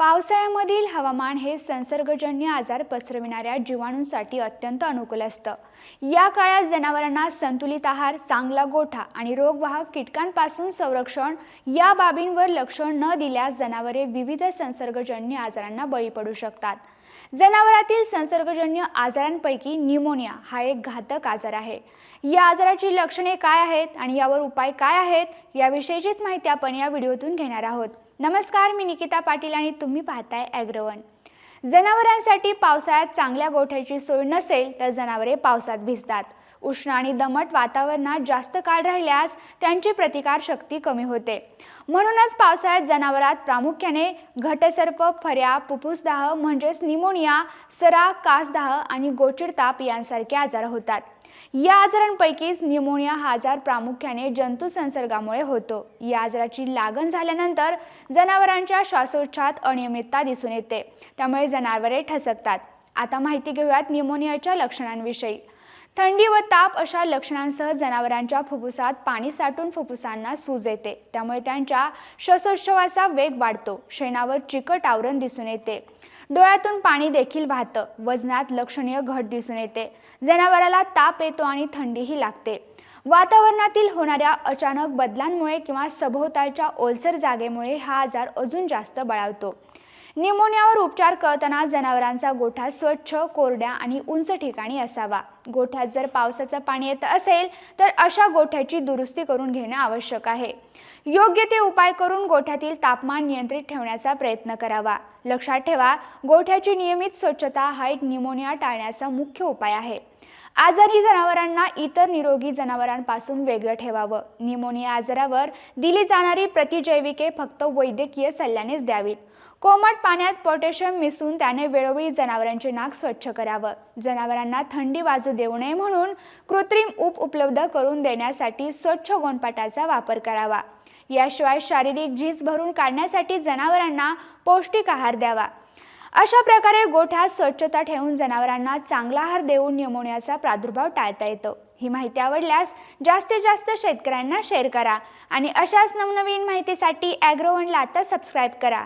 पावसाळ्यामधील हवामान हे संसर्गजन्य आजार पसरविणाऱ्या जीवाणूंसाठी अत्यंत अनुकूल असतं. या काळात जनावरांना संतुलित आहार चांगला गोठा आणि रोगवाहक कीटकांपासून संरक्षण या बाबींवर लक्ष न दिल्यास जनावरे विविध संसर्गजन्य आजारांना बळी पडू शकतात. जनावरातील संसर्गजन्य आजारांपैकी निमोनिया हा एक घातक आजार आहे. या आजाराची लक्षणे काय आहेत आणि यावर उपाय काय आहेत याविषयीचीच माहिती आपण या व्हिडिओतून घेणार आहोत. नमस्कार मी निकिता पाटील आणि तुम्ही पाहताय ॲग्रवन जनावरांसाठी पावसाळ्यात चांगल्या गोठ्याची सोय नसेल तर जनावरे पावसात भिजतात. उष्ण आणि दमट वातावरणात जास्त काळ राहिल्यास त्यांची प्रतिकार शक्ती कमी होते. म्हणूनच पावसाळ्यात जनावरात प्रामुख्याने घटसर्प फऱ्या फुफ्फुसदाह म्हणजेच निमोनिया सरा कासदाह आणि गोचिड ताप यांसारखे आजार होतात. या आजारांपैकीच निमोनिया हा आजार प्रामुख्याने जंतुसंसर्गामुळे होतो. या आजाराची लागण झाल्यानंतर जनावरांच्या श्वासोच्छात अनियमितता दिसून येते. त्यामुळे जनावरे ठसकतात. आता माहिती घेऊयात निमोनियाच्या लक्षणांविषयी. थंडी व ताप अशा लक्षणांसह जनावरांच्या फुफ्फुसात पाणी साठून फुफ्फुसांना सूज येते. त्यामुळे त्यांच्या श्वासोच्छवाचा वेग वाढतो. शेणावर चिकट आवरण दिसून येते. डोळ्यातून पाणी देखील वाहतं. वजनात लक्षणीय घट दिसून येते. जनावराला ताप येतो आणि थंडीही लागते. वातावरणातील होणाऱ्या अचानक बदलांमुळे किंवा सभोवतालच्या ओलसर जागेमुळे हा आजार अजून जास्त बळावतो. निमोनियावर उपचार करताना जनावरांचा गोठा स्वच्छ कोरड्या आणि उंच ठिकाणी असावा. गोठ्यात जर पावसाचं पाणी येत असेल तर अशा गोठ्याची दुरुस्ती करून घेणे आवश्यक आहे. योग्य ते उपाय करून गोठ्यातील तापमान नियंत्रित ठेवण्याचा प्रयत्न करावा. लक्षात ठेवा गोठ्याची नियमित स्वच्छता हा एक निमोनिया टाळण्याचा मुख्य उपाय आहे. आजारी जनावरांना इतर निरोगी जनावरांपासून वेगळं ठेवावं. निमोनिया आजारावर दिली जाणारी प्रतिजैविके फक्त वैद्यकीय सल्ल्यानेच द्यावीत. कोमट पाण्यात पोटॅशियम मिसळून त्याने वेळोवेळी जनावरांचे नाक स्वच्छ करावं. जनावरांना थंडी वाजू देऊ नये म्हणून कृत्रिम ऊप उपलब्ध करून देण्यासाठी स्वच्छ गोणपाटाचा वापर करावा. याशिवाय शारीरिक झीज भरून काढण्यासाठी जनावरांना पौष्टिक आहार द्यावा. अशा प्रकारे गोठ्यात स्वच्छता ठेवून जनावरांना चांगला आहार देऊन निमोनियाचा प्रादुर्भाव टाळता येतो. ही माहिती आवडल्यास जास्तीत जास्त शेतकऱ्यांना शेअर करा आणि अशाच नवनवीन माहितीसाठी ॲग्रोवनला आता सबस्क्राईब करा.